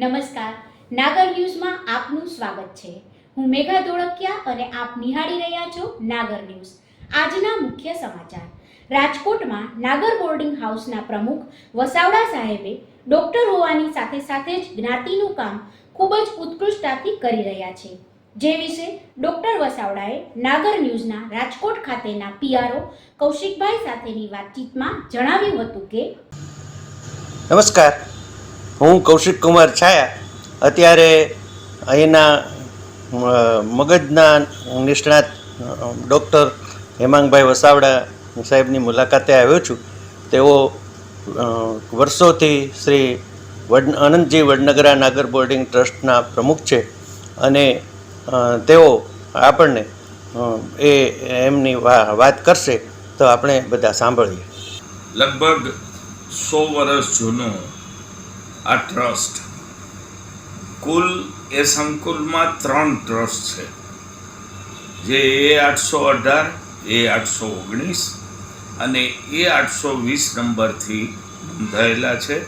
નમસ્કાર. નાગર ન્યૂઝમાં આપનું સ્વાગત છે. હું મેઘા ધોળકિયા અને આપ નિહાળી રહ્યા છો નાગર ન્યૂઝ. આજના મુખ્ય સમાચાર. રાજકોટમાં નાગર બોર્ડિંગ હાઉસના પ્રમુખ વસાવડા સાહેબે ડોક્ટર હોવાની સાથે સાથે જ જ્ઞાતિનું કામ ખૂબ જ ઉત્કૃષ્ટતાથી કરી રહ્યા છે. જે વિશે ડોક્ટર વસાવડાએ નાગર ન્યૂઝના રાજકોટ ખાતેના પીઆરઓ કૌશિકભાઈ સાથેની વાતચીતમાં જણાવ્યું હતું કે નમસ્કાર. હું કૌશિક કુમાર છાયા. અત્યારે અહીંના મગજના નિષ્ણાત ડૉક્ટર હેમાંગભાઈ વસાવડા સાહેબની મુલાકાતે આવ્યો છું. તેઓ વર્ષોથી શ્રી વડ, આનંદજી વડનગરા નાગર બોર્ડિંગ ટ્રસ્ટના પ્રમુખ છે અને તેઓ આપણને એ, એમની વાત કરશે તો આપણે બધા સાંભળીએ. લગભગ સો વર્ષ જૂનું આ ટ્રસ્ટ. કુલ એ સંકુલમાં ત્રણ ટ્રસ્ટ છે. જે એ આઠસો અઢાર, એ આઠસો ઓગણીસ અને એ આઠસો વીસ નંબરથી નોંધાયેલા છે.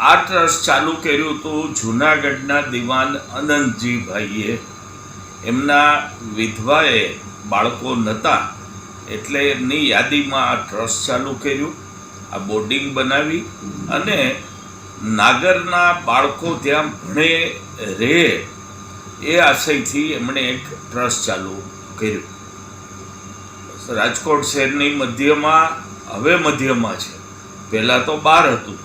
આ ટ્રસ્ટ ચાલુ કર્યું હતું જૂનાગઢના દિવાન અનંતજીભાઈએ એમના વિધવાએ બાળકો નહોતા એટલે એમની યાદીમાં આ ટ્રસ્ટ ચાલુ કર્યું. આ બોર્ડિંગ બનાવી અને નાગરના બાળકો ત્યાં ભણે રહે એ આશયથી એમણે એક ટ્રસ્ટ ચાલુ કર્યું. રાજકોટ શહેરની મધ્યમાં, હવે મધ્યમાં છે. પહેલાં તો બાર હતું.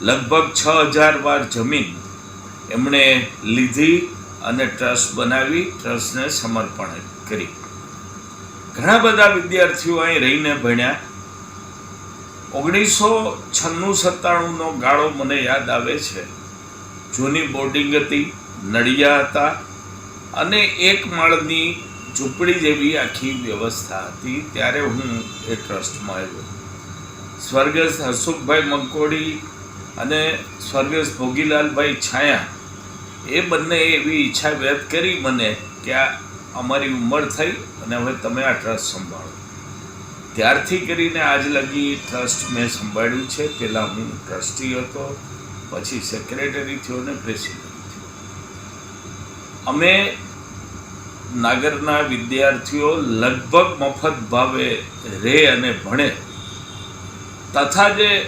લગભગ છ હજાર વાર જમીન એમણે લીધી અને ટ્રસ્ટ બનાવી, ટ્રસ્ટને સમર્પણ કરી. ઘણા બધા વિદ્યાર્થીઓ અહીં રહીને ભણ્યા. ઓગણીસો છન્નું સત્તાણુંનો ગાળો મને યાદ આવે છે. જૂની બોર્ડિંગ હતી, નળિયા હતા અને એક માળની ઝૂંપડી જેવી આખી વ્યવસ્થા હતી. ત્યારે હું એ ટ્રસ્ટમાં આવ્યો. સ્વર્ગસ્થ હસુખભાઈ મંકોડી અને સ્વર્ગસ્થ ભોગીલાલભાઈ છાયા એ બંને એવી ઈચ્છા વ્યક્ત કરી મને કે આ અમારી ઉંમર થઈ અને હવે તમે આ ટ્રસ્ટ સંભાળો. ત્યારથી કરીને આજ લગી ટ્રસ્ટ મેં સંભાળ્યું છે. પહેલાં હું ટ્રસ્ટી હતો, પછી સેક્રેટરી થયો ને પ્રેસિડેન્ટ થયો. અમે નાગરના વિદ્યાર્થીઓ લગભગ મફત ભાવે રહે અને ભણે. તથા જે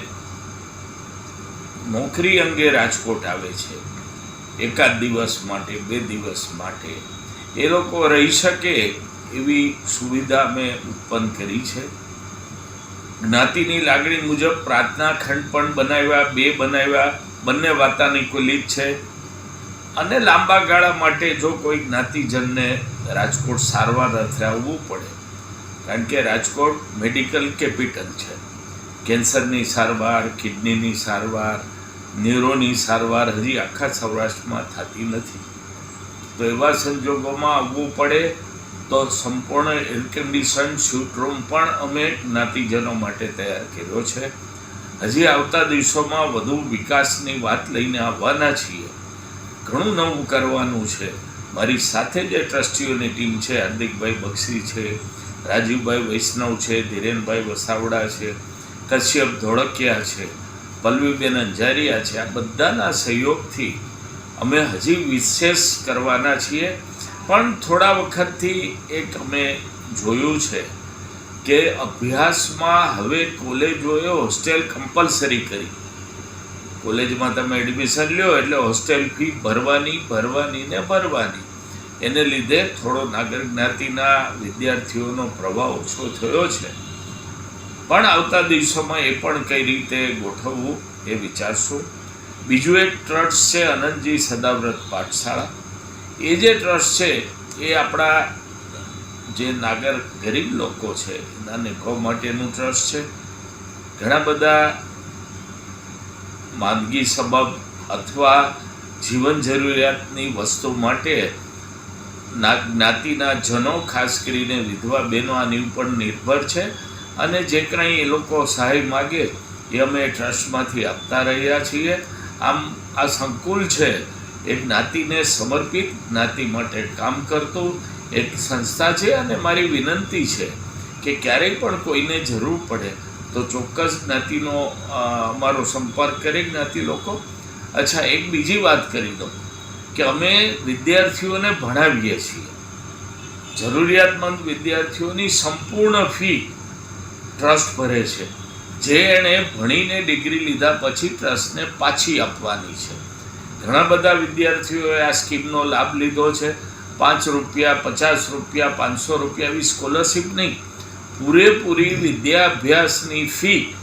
નોકરી અંગે રાજકોટ આવે છે, એકાદ દિવસ માટે, બે દિવસ માટે, એ લોકો રહી શકે એવી સુવિધા અમે ઉત્પન્ન કરી છે. જ્ઞાતિની લાગણી મુજબ પ્રાર્થના ખંડ પણ બનાવ્યા, બે બનાવ્યા, બંને વાતાનુકૂલિત છે. અને લાંબા ગાળા માટે જો કોઈ જ્ઞાતિજનને રાજકોટ સારવાર અર્થે આવવું પડે, કારણ કે રાજકોટ મેડિકલ કેપિટલ છે. કેન્સરની સારવાર, કિડનીની સારવાર, ન્યુરોની સારવાર હજી આખા સૌરાષ્ટ્રમાં થતી નથી. તો એવા સંજોગોમાં આવવું પડે તો સંપૂર્ણ એરકન્ડિશન શૂટરૂમ પણ અમે જ્ઞાતિજનો માટે તૈયાર કર્યો છે. હજી આવતા દિવસોમાં વધુ વિકાસની વાત લઈને આવવાના છીએ. ઘણું નવું કરવાનું છે. મારી સાથે જે ટ્રસ્ટીઓની ટીમ છે, હાર્દિકભાઈ બક્ષી છે, રાજીવભાઈ વૈષ્ણવ છે, ધીરેનભાઈ વસાવડા છે, કશ્યપ ધોળકિયા છે પલ્લવીબેન અંજારિયા છે, આ બધાના સહયોગથી અમે હજી વિશેષ કરવાના છીએ. પણ થોડા વખતથી એક અમે જોયું છે કે અભ્યાસમાં હવે કોલેજોએ હોસ્ટેલ કમ્પલસરી કરી. કોલેજમાં તમે એડમિશન લ્યો એટલે હોસ્ટેલ ફી ભરવાની ભરવાની ને ભરવાની. એને લીધે થોડો નાગર જ્ઞાતિના વિદ્યાર્થીઓનો પ્રભાવ ઓછો થયો છે. પણ આવતા દિવસોમાં એ પણ કઈ રીતે ગોઠવવું એ વિચારશું. બીજું એક ટ્રસ્ટ છે અનંતજી સદાવ્રત પાઠશાળા. એ જે ટ્રસ્ટ છે, એ આપણા જે નાગર ગરીબ લોકો છે, એના નિભાવ માટેનું ટ્રસ્ટ છે. ઘણા બધા માંદગી સબબ અથવા જીવન જરૂરિયાતની વસ્તુ માટે ના જ્ઞાતિના જનો, ખાસ કરીને વિધવા બહેનો આની ઉપર નિર્ભર છે અને જે કંઈ એ લોકો સહાય માગે એ અમે ટ્રસ્ટમાંથી આપતા રહ્યા છીએ. આમ આ સંકુલ છે એ જ્ઞાતિને સમર્પિત જ્ઞાતિ માટે કામ કરતું એક સંસ્થા છે અને મારી વિનંતી છે કે ક્યારેય પણ કોઈને જરૂર પડે તો ચોક્કસ જ્ઞાતિનો અમારો સંપર્ક કરે જ્ઞાતિ લોકો. અચ્છા, એક બીજી વાત કરી દઉં કે અમે વિદ્યાર્થીઓને ભણાવીએ છીએ. જરૂરિયાતમંદ વિદ્યાર્થીઓની સંપૂર્ણ ફી ટ્રસ્ટ ભરે છે. જે એણે ભણીને ડિગ્રી લીધા પછી ટ્રસ્ટને પાછી આપવાની છે. ઘણા બધા વિદ્યાર્થીઓએ આ સ્કીમનો લાભ લીધો છે. પાંચ રૂપિયા, પચાસ રૂપિયા, પાંચસો રૂપિયા એવી સ્કોલરશીપ નહીં. પૂરેપૂરી વિદ્યાભ્યાસની ફી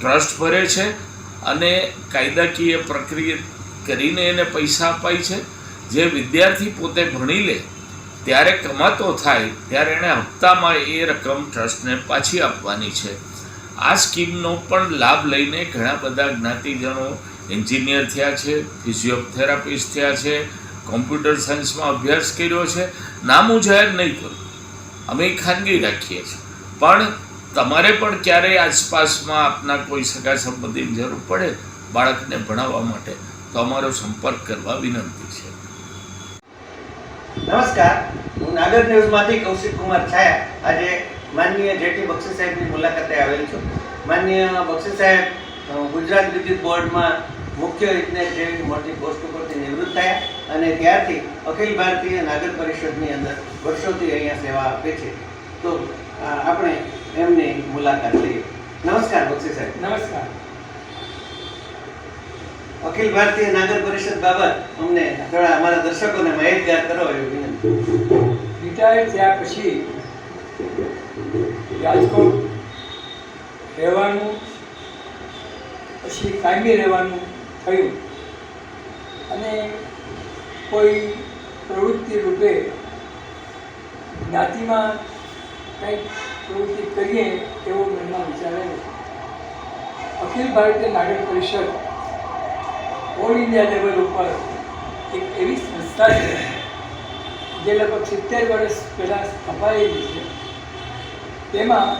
ટ્રસ્ટ ભરે છે અને કાયદાકીય પ્રક્રિયા કરીને એને પૈસા અપાય છે. જે વિદ્યાર્થી પોતે ભણી લે, ત્યારે કમાતો થાય, ત્યારે એણે હપ્તામાં એ રકમ ટ્રસ્ટને પાછી આપવાની છે. આ સ્કીમનો પણ લાભ લઈને ઘણા બધા જ્ઞાતિજનો એન્જિનિયર થયા છે, ફિઝિયોથેરાપિસ્ટ થયા છે, કોમ્પ્યુટર સાયન્સમાં અભ્યાસ કર્યો છે. નામ જાહેર નહીં કરું. અમે ખાનગી રાખીએ છીએ. પણ તમારે પણ ક્યારેય આસપાસમાં આપના કોઈ સગા સંબંધીની જરૂર પડે બાળકને ભણાવવા માટે, તો અમારો સંપર્ક કરવા વિનંતી છે. નમસ્કાર. હું નાગર ન્યૂઝમાંથી કૌશિક કુમાર છાયા. આજે માનનીય જેટી બક્ષી સાહેબની મુલાકાતે આવેલ છું. માનનીય બક્ષી સાહેબ ગુજરાત વિદ્યુત બોર્ડમાં મુખ્ય ઇજનેર જેવી મોટી પોસ્ટ ઉપરથી નિવૃત્ત થયા અને ત્યારથી અખિલ ભારતીય નાગર પરિષદની અંદર વર્ષોથી અહીંયા સેવા આપે છે. તો આપણે એમની મુલાકાત લઈએ. નમસ્કાર બક્ષી સાહેબ. નમસ્કાર. અખિલ ભારતીય નાગર પરિષદ બાબત અમને થોડા અમારા દર્શકોને માહિતગાર કરો એવી વિનંતી. રિટાયર થયા પછી રાજકોટ રહેવાનું પછી કાયમી રહેવાનું થયું. અને કોઈ પ્રવૃત્તિ રૂપે જ્ઞાતિમાં કંઈક પ્રવૃત્તિ કરીએ એવો મનમાં વિચાર Akhil Bharatiya Nagar Parishad all India level ઉપર એક એવી સંસ્થા છે, જે લગભગ સિત્તેર વર્ષ પહેલાં સ્થપાયેલી છે. તેમાં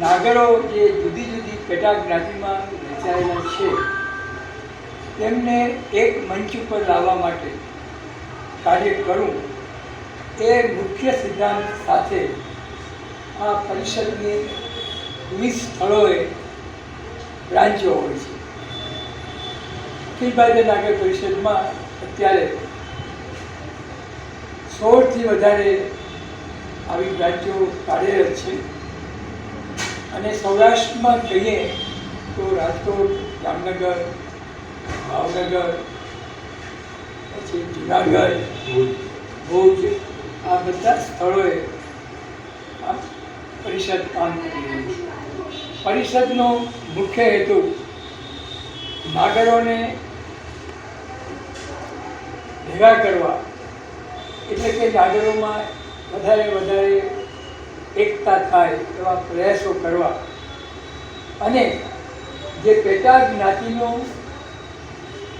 નાગરો જે જુદી જુદી પેટા જ્ઞાતિમાં વહેંચાયેલા છે. તેમને એક મંચ ઉપર લાવવા માટે કાર્ય કરું એ મુખ્ય સિદ્ધાંત સાથે આ પરિષદની વિવિધ સ્થળોએ બ્રાન્ચો હોય છે. અખિલ નાગર પરિષદમાં અત્યારે સોળથી વધારે આવી બ્રાન્ચો કાર્યરત છે. અને સૌરાષ્ટ્રમાં કહીએ તો રાજકોટ, જામનગર, ભાવનગર, પછી જુનાગઢ, ભુજ આ બધા સ્થળોએ આ પરિષદ કામ કરી રહી છે. પરિષદનો મુખ્ય હેતુ નાગરોને ભેગા કરવા, એટલે કે નાગરોમાં વધારે વધારે એકતા થાય એવા પ્રયાસો કરવા અને જે પેટા જ્ઞાતિનો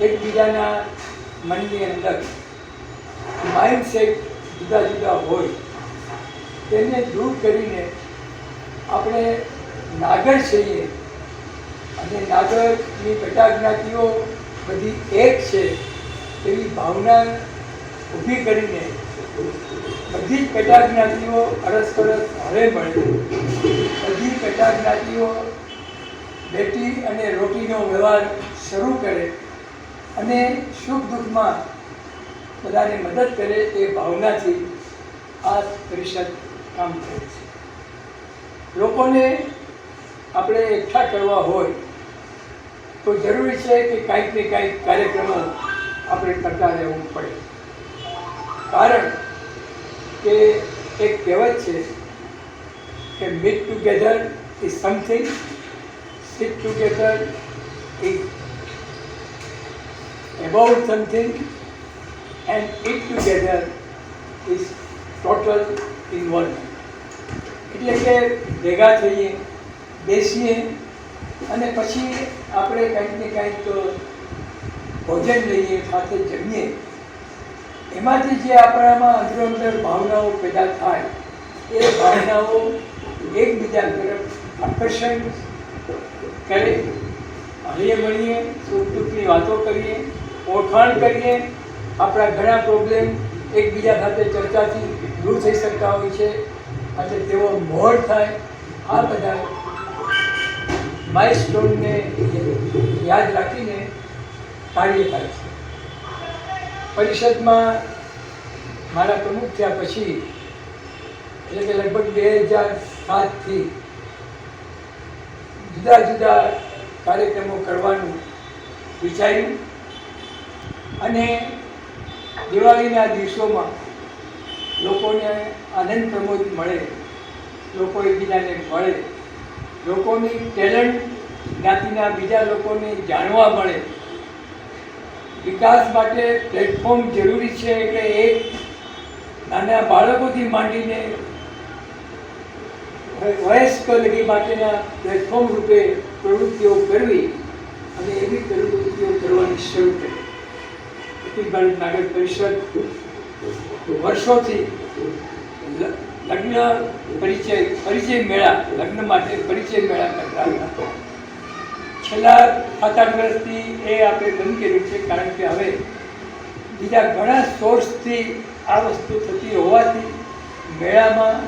એકબીજાના મનની અંદર માઇન્ડસેટ જુદા જુદા હોય, તેને દૂર કરીને આપણે નાગર છીએ. અને નાગરની પેટા જ્ઞાતિઓ બધી એક છે એવી ભાવના ઊભી કરીને બધી પેટા જ્ઞાતિઓ અરસપરસ હવે મળે. બધી પેટા જ્ઞાતિઓ બેટી અને રોટીનો વ્યવહાર શરૂ કરે અને સુખ દુઃખમાં બધાને મદદ કરે એ ભાવનાથી આ પરિષદ કામ કરે છે. લોકોને આપણે એકઠા કરવા હોય તો જરૂરી છે કે કાંઈક ને કાંઈક કાર્યક્રમો આપણે કરતા રહેવું પડે. કારણ કે એક કહેવત છે કે meet together is something sit together is about something, and eat together is total involvement. એટલે કે ભેગા થઈએ, બેસીએ, અને પછી આપણે કંઈક ને કંઈક ભોજન લઈએ, સાથે જમીએ એમાંથી જે આપણામાં અંદરો અંદર ભાવનાઓ પેદા થાય, એ ભાવનાઓ એકબીજા તરફ આકર્ષણ કરે હળીએ મળીએ સુખ દુઃખની વાતો કરીએ, ઓળખાણ કરીએ, આપણા ઘણા પ્રોબ્લેમ એકબીજા સાથે ચર્ચાથી દૂર થઈ શકતા હોય છે, અને તેઓ મોડ થાય, આ બધા માઇલસ્ટોનને યાદ રાખીને કાર્ય થાય છે. પરિષદમાં મારા પ્રમુખ થયા પછી, એટલે કે લગભગ બે હજાર સાતથી જુદા જુદા કાર્યક્રમો કરવાનું વિચાર્યું. અને દિવાળીના દિવસોમાં લોકોને આનંદ પ્રમોદ મળે, લોકો એકબીજાને મળે, લોકોની ટેલેન્ટ જ્ઞાતિના બીજા લોકોને જાણવા મળે. વિકાસ માટે પ્લેટફોર્મ જરૂરી છે એટલે એક નાના બાળકોથી માંડીને વયસ્ક લગી માટેના પ્લેટફોર્મ રૂપે પ્રવૃત્તિઓ કરવી અને એવી પ્રવૃત્તિઓ કરવાની શરૂ કરી નાગર પરિષદ વર્ષોથી લગ્ન પરિચય પરિચય મેળા, લગ્ન માટે પરિચય મેળા કરતા હતા. છેલ્લા સાત આઠ વર્ષથી એ આપણે બંધ કર્યું છે કારણ કે હવે બીજા ઘણા સોર્સથી આ વસ્તુ થતી હોવાથી મેળામાં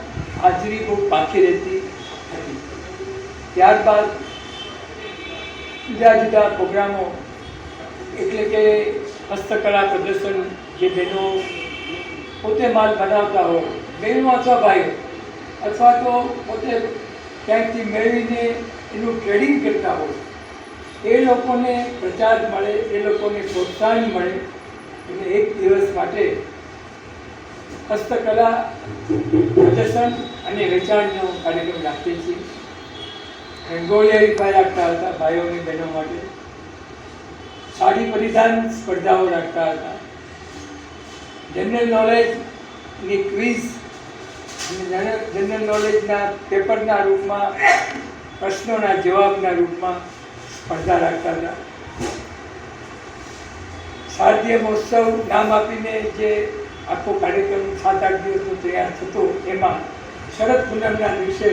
હાજરી બહુ પાકી રહેતી હતી. ત્યારબાદ જુદા જુદા પ્રોગ્રામો એટલે કે હસ્તકલા પ્રદર્શન જે બહેનો પોતે માલ બનાવતા હોય બહેનો અથવા ભાઈઓ, અથવા તો પોતે ક્યાંકથી મેળવીને એનું ટ્રેડિંગ કરતા હોય, એ લોકોને પ્રચાર મળે, એ લોકોને પ્રોત્સાહન મળે, અને એક દિવસ માટે હસ્તકલા પ્રદર્શન અને વેચાણનો કાર્યક્રમ રાખીએ છીએ. રંગોળી રાખતા હતા ભાઈઓ અને બહેનો માટે. સાડી પરિધાન સ્પર્ધાઓ રાખતા હતા. જનરલ નોલેજની ક્વિઝ જનરલ નોલેજના પેપરના રૂપમાં, પ્રશ્નોના જવાબના રૂપમાં સ્પર્ધા રાખતા હતા. શારદીય મહોત્સવ નામ આપીને જે આખો કાર્યક્રમ સાત આઠ દિવસનો તૈયાર થતો, એમાં શરદ પૂનમના દિવસે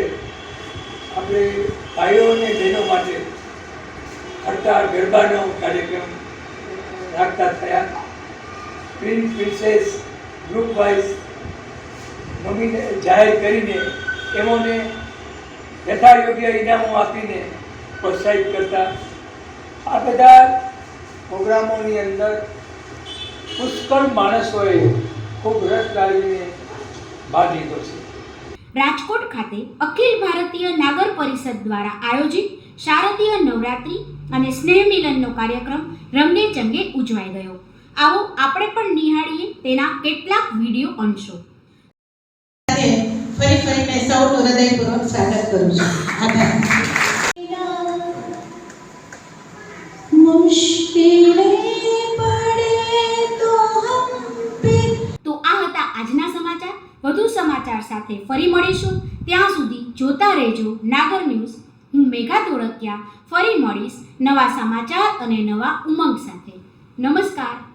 આપણે ભાઈઓ અને બહેનો માટે હડતાળ ગરબાનો કાર્યક્રમ રાખતા થયા. પ્રિન્સ પ્રિન્સેસ ગ્રુપ વાઇઝ નોમિને જાહેર કરીને એમોને યથાયોગ્ય ઇનામો આપીને પ્રોત્સાહિત કરતા. આ બધા પ્રોગ્રામોની અંદર પુષ્કળ માણસોએ ખૂબ રસ લાવીને ભાગ લીધો છે. રાજકોટ ખાતે અખિલ ભારતીય નાગર પરિષદ દ્વારા આયોજિત શારદીય નવરાત્રિ અને સ્નેહ મિલનનો કાર્યક્રમ રંગે ચંગે ઉજવાઈ ગયો. આવો આપણે પણ નિહાળીએ તેના કેટલાક વીડિયો અંશો. ફરી ફરીને સૌનું હૃદયપૂર્વક સ્વાગત કરું છું. આભાર. સમાચાર સાથે ફરી મળીશું. ત્યાં સુધી જોતા રહેજો નાગર ન્યૂઝ. હું મેઘા ધોળકિયા ફરી મળીશ નવા સમાચાર અને નવા ઉમંગ સાથે. નમસ્કાર.